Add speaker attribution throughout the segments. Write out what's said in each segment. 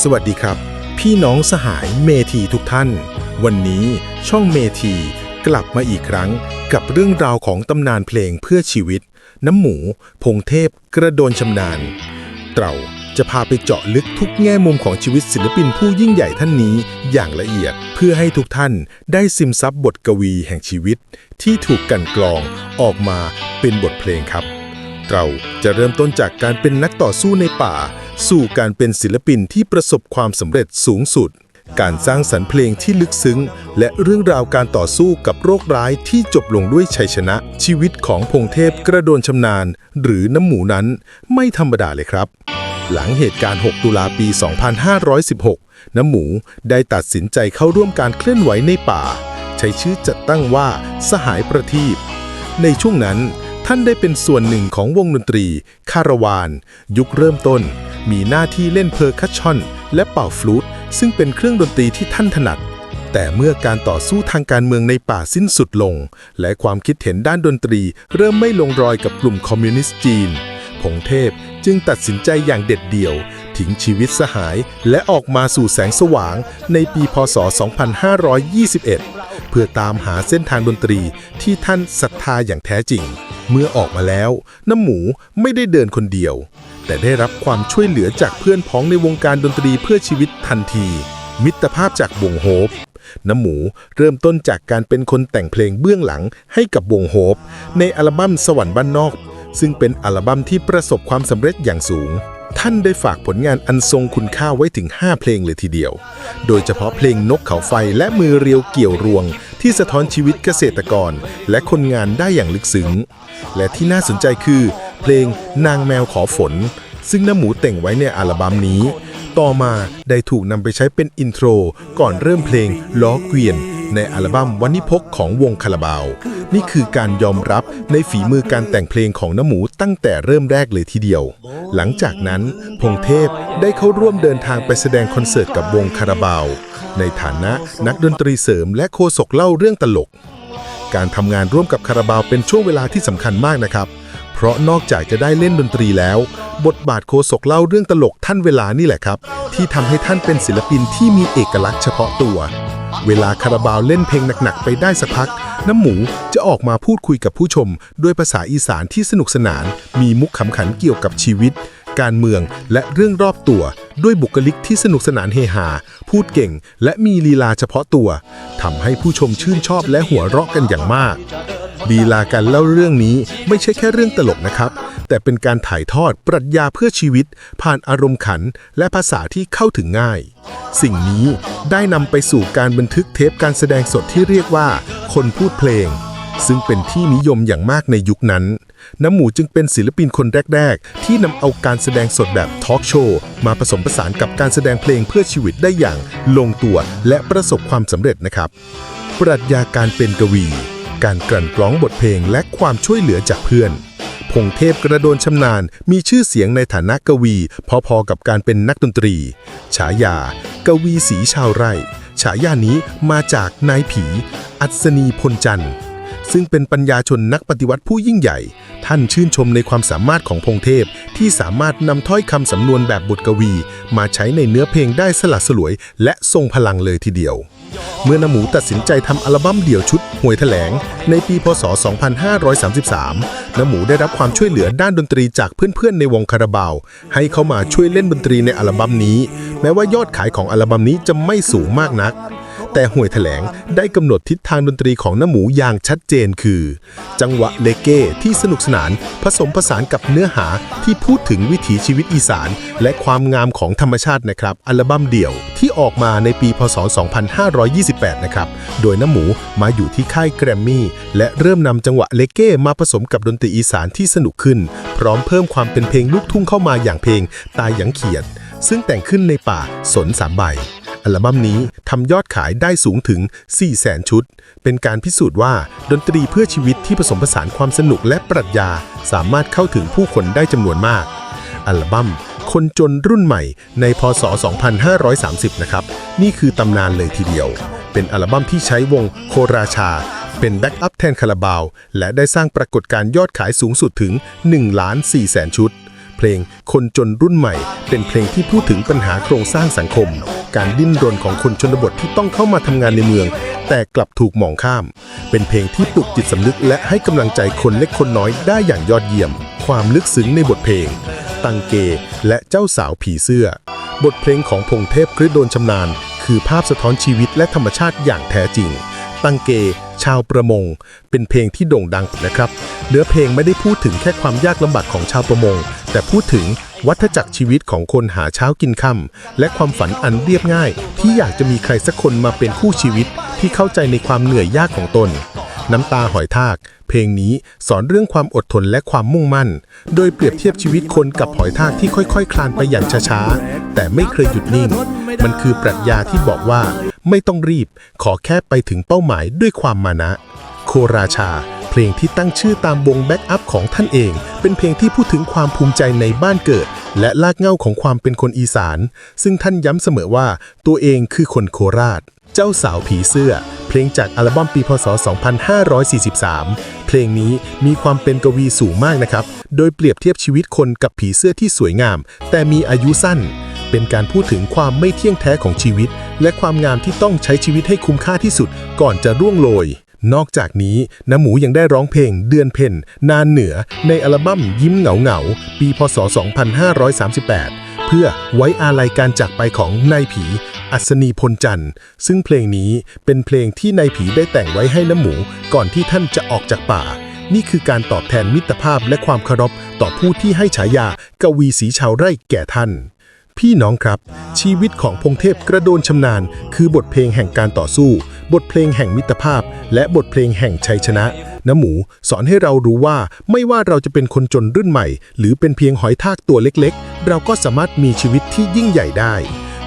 Speaker 1: สวัสดีครับ พี่น้องสหายเมทีทุกท่าน วันนี้ช่องเมทีกลับมาอีกครั้งกับเรื่องราวของตำนานเพลงเพื่อชีวิต น้ำหมู พงเทพ กระโดนชำนาญเต่าจะพาไปเจาะลึกทุกแง่มุมของชีวิตศิลปินผู้ยิ่งใหญ่ท่านนี้อย่างละเอียดเพื่อให้ทุกท่านได้ซึมซับบทกวีแห่งชีวิต ที่ถูกกันกรองออกมาเป็นบทเพลงครับ เราจะเริ่มต้นจากการเป็นนักต่อสู้ในป่า สู่การเป็นศิลปินที่ประสบความสำเร็จสูงสุด การสร้างสรรค์เพลงที่ลึกซึ้ง และเรื่องราวการต่อสู้กับโรคร้ายที่จบลงด้วยชัยชนะ ชีวิตของพงเทพกระโดนชำนาญ หรือน้ำหมูนั้นไม่ธรรมดาเลยครับ หลังเหตุการณ์ 6 ตุลาปี 2516 น้ำหมูได้ตัดสินใจเข้าร่วมการเคลื่อนไหวในป่า ใช้ชื่อจัดตั้งว่าสหายประทีปในช่วงนั้น ท่านได้เป็นส่วนหนึ่งของวงดนตรี คาราวาน ยุคเริ่มต้น มีหน้าที่เล่นเพอร์คัชชันและเป่าฟลูตซึ่งเป็นเครื่องดนตรีที่ท่านถนัด แต่เมื่อการต่อสู้ทางการเมืองในป่าสิ้นสุดลง และความคิดเห็นด้านดนตรี เริ่มไม่ลงรอยกับกลุ่มคอมมิวนิสต์จีน พงเทพจึงตัดสินใจอย่างเด็ดเดี่ยวทิ้งชีวิตสหายและออกมาสู่แสงสว่างในปีพศ 2521 เพื่อตามหาเส้นทางดนตรีที่ท่านศรัทธาอย่างแท้จริง เมื่อออกมาแล้ว น้ำหมูไม่ได้เดินคนเดียว แต่ได้รับความช่วยเหลือจากเพื่อนพ้องในวงการดนตรีเพื่อชีวิตทันที มิตรภาพจากวงโฮปน้ำหมูเริ่มต้นจากการเป็นคนแต่งเพลงเบื้องหลังให้กับวงโฮปในอัลบั้มสวรรค์บ้านนอก ซึ่งเป็นอัลบั้มที่ประสบความสำเร็จอย่างสูง ท่านได้ฝากผลงานอันทรงคุณค่าไว้ถึง 5 เพลงเลยทีเดียว โดยเฉพาะเพลงนกเขาไฟและมือเรียวเกี่ยวรวง ที่สะท้อนชีวิตเกษตรกร และคนงานได้อย่างลึกซึ้ง และที่น่าสนใจคือ เพลงนางแมวขอฝน ซึ่งน้ำหมูแต่งไว้ในอัลบั้มนี้ ต่อมาได้ถูกนำไปใช้เป็นอินโทร ก่อนเริ่มเพลงล้อเกวียน ในอัลบั้มวันนิพกของวงคาราบาว นี่คือการยอมรับในฝีมือการแต่งเพลงของน้ำหมูตั้งแต่เริ่มแรกเลยทีเดียว หลังจากนั้นพงเทพได้เข้าร่วมเดินทางไปแสดงคอนเสิร์ตกับวงคาราบาว ในฐานะนักดนตรีเสริมและโคศกเล่าเรื่องตลก การทำงานร่วมกับคาราบาวเป็นช่วงเวลาที่สำคัญมากนะครับ เพราะนอกจากจะได้เล่นดนตรีแล้ว บทบาทโคศกเล่าเรื่องตลกท่านเวลานี่แหละครับ ที่ทำให้ท่านเป็นศิลปินที่มีเอกลักษณ์เฉพาะตัว เวลาคาราบาวเล่นเพลงหนักๆไปได้สักพัก น้ำหมูจะออกมาพูดคุยกับผู้ชม ด้วยภาษาอีสานที่สนุกสนาน มีมุกขำขันเกี่ยวกับชีวิต การเมืองและเรื่องรอบตัว ด้วยบุคลิกที่สนุกสนานเฮฮาพูดเก่ง และมีลีลาเฉพาะตัวทำให้ผู้ชมชื่นชอบและหัวเราะกันอย่างมาก ลีลาการเล่าเรื่องนี้ไม่ใช่แค่เรื่องตลกนะครับ แต่เป็นการถ่ายทอดปรัชญาเพื่อชีวิต ผ่านอารมณ์ขันและภาษาที่เข้าถึงง่าย สิ่งนี้ได้นำไปสู่การบันทึกเทปการแสดงสดที่เรียกว่า คนพูดเพลง ซึ่งเป็นที่นิยมอย่างมากในยุคนั้น น้ำหมูจึงเป็นศิลปินคนแรก ๆ ที่นำเอาการแสดงสดแบบทอล์กโชว์มาผสมผสานกับการแสดงเพลงเพื่อชีวิตได้อย่างลงตัวและประสบความสำเร็จนะครับ ปรัชญาการเป็นกวี การกลั่นกรองบทเพลงและความช่วยเหลือจากเพื่อน พงเทพกระโดนชำนาญมีชื่อเสียงในฐานะกวี พอๆกับการเป็นนักดนตรี ฉายา กวีสีชาวไร่ ฉายานี้มาจากนายผี อัศนีพลจันทร์ซึ่งเป็นปัญญาชนนักปฏิวัติผู้ยิ่งใหญ่ ท่านชื่นชมในความสามารถของพงเทพที่สามารถนำถ้อยคำสำนวนแบบบทกวี มาใช้ในเนื้อเพลงได้สลัดสลวย และทรงพลังเลยทีเดียว เมื่อน้ำหมูตัดสินใจทำอัลบั้มเดี่ยวชุดห่วยแถลง ในปีพศ 2533น้ำหมูได้รับความช่วยเหลือด้านดนตรีจากเพื่อนๆ ในวงคาราบาว ให้เข้ามาช่วยเล่นดนตรีในอัลบั้มนี้ แม้ว่ายอดขายของอัลบั้มนี้จะไม่สูงมากนัก แต่ห่วยแถลงได้กำหนดทิศทางดนตรีของน้ำหมูอย่างชัดเจนคือ จังหวะเลเก้ที่สนุกสนาน ผสมผสานกับเนื้อหาที่พูดถึงวิถีชีวิตอีสาน และความงามของธรรมชาตินะครับอัลบั้มเดี่ยวที่ออกมาในปีพศ 2528 นะครับ โดยน้ำหมูมาอยู่ที่ค่ายแกรมมี่ และเริ่มนำจังหวะเลเก้มาผสมกับดนตรีอีสานที่สนุกขึ้น พร้อมเพิ่มความเป็นเพลงลูกทุ่งเข้ามาอย่างเพลงตายหยังเขียด ซึ่งแต่งขึ้นในป่าสนสามใบ อัลบั้มนี้ทำยอดขายได้สูงถึง4แสนชุด เป็นการพิสูจน์ว่าดนตรีเพื่อชีวิตที่ผสมผสานความสนุกและปรัชญา สามารถเข้าถึงผู้คนได้จำนวนมาก อัลบั้มคนจนรุ่นใหม่ในพศ 2530 นะครับ นี่คือตำนานเลยทีเดียว เป็นอัลบั้มที่ใช้วงโคราชา เป็นแบ็กอัพแทนคาราบาว และได้สร้างปรากฏการณ์ยอดขายสูงสุดถึง1ล้าน4แสนชุด เพลงคนจนรุ่นใหม่ เป็นเพลงที่พูดถึงปัญหาโครงสร้างสังคม การดิ้นรนของคนชนบทที่ต้องเข้ามาทำงานในเมือง แต่กลับถูกมองข้าม เป็นเพลงที่ปลุกจิตสำนึกและให้กำลังใจคนเล็กคนน้อยได้อย่างยอดเยี่ยม ความลึกซึ้งในบทเพลง ตังเก และเจ้าสาวผีเสื้อ บทเพลงของพงเทพคริโดนชำนาญ คือภาพสะท้อนชีวิตและธรรมชาติอย่างแท้จริง ตังเก ชาวประมง เป็นเพลงที่โด่งดังนะครับ เนื้อเพลงไม่ได้พูดถึงแค่ความยากลำบากของชาวประมง แต่พูดถึงวัฏจักรชีวิตของคนหาเช้ากินค่ำและความฝันอันเรียบง่าย ที่อยากจะมีใครสักคนมาเป็นคู่ชีวิตที่เข้าใจในความเหนื่อยยากของตน น้ำตาหอยทาก เพลงนี้สอนเรื่องความอดทนและความมุ่งมั่น โดยเปรียบเทียบชีวิตคนกับหอยทากที่ค่อยๆคลานไปอย่างช้าๆ แต่ไม่เคยหยุดนิ่ง มันคือปรัชญาที่บอกว่า ไม่ต้องรีบ ขอแค่ไปถึงเป้าหมายด้วยความมานะ โคราชา เพลงที่ตั้งชื่อตามวงแบ็กอัพของท่านเอง เป็นเพลงที่พูดถึงความภูมิใจในบ้านเกิด และลากเง้าของความเป็นคนอีสาน ซึ่งท่านย้ำเสมอว่าตัวเองคือคนโคราช เจ้าสาวผีเสื้อ เพลงจากอัลบั้มปีพศ 2543 เพลงนี้มีความเป็นกวีสูงมากนะครับ โดยเปรียบเทียบชีวิตคนกับผีเสื้อที่สวยงาม แต่มีอายุสั้นเป็นการพูดถึงความไม่เที่ยงแท้ของชีวิต และความงามที่ต้องใช้ชีวิตให้คุ้มค่าที่สุดก่อนจะร่วงโรย นอกจากนี้น้ำหมูยังได้ร้องเพลงเดือนเพ่นนานเหนือ ในอัลบั้มยิ้มเหงาเหงา ปีพศ 2538 เพื่อไว้อาลัยการจากไปของนายผี อัศนีพลจันทร์ ซึ่งเพลงนี้เป็นเพลงที่นายผีได้แต่งไว้ให้น้ำหมูก่อนที่ท่านจะออกจากป่า นี่คือการตอบแทนมิตรภาพและความเคารพต่อผู้ที่ให้ฉายากวีสีชาวไร่แก่ท่าน พี่น้องครับ ชีวิตของพงเทพกระโดนชำนาญ คือบทเพลงแห่งการต่อสู้ บทเพลงแห่งมิตรภาพ และบทเพลงแห่งชัยชนะน้ำหมูสอนให้เรารู้ว่าไม่ว่าเราจะเป็นคนจนรุ่นใหม่ หรือเป็นเพียงหอยทากตัวเล็กๆ เราก็สามารถมีชีวิตที่ยิ่งใหญ่ได้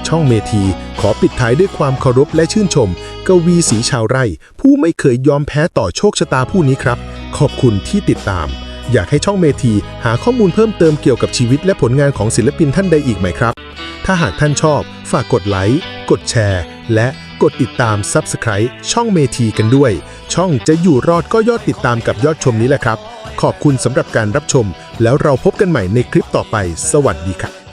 Speaker 1: ช่องเมทีขอปิดท้ายด้วยความเคารพและชื่นชม กวีสีชาวไร่ ผู้ไม่เคยยอมแพ้ต่อโชคชะตาผู้นี้ครับ ขอบคุณที่ติดตาม อยากให้ช่องเมทีหาข้อมูลเพิ่มเติมเกี่ยวกับชีวิตและผลงานของศิลปินท่านใดอีกไหมครับ ถ้าหากท่านชอบ ฝากกดไลค์กดแชร์ และกดติดตาม Subscribe ช่องเมทีกันด้วย ช่องจะอยู่รอดก็ยอดติดตามกับยอดชมนี้แหละครับ ขอบคุณสำหรับการรับชม แล้วเราพบกันใหม่ในคลิปต่อไป สวัสดีครับ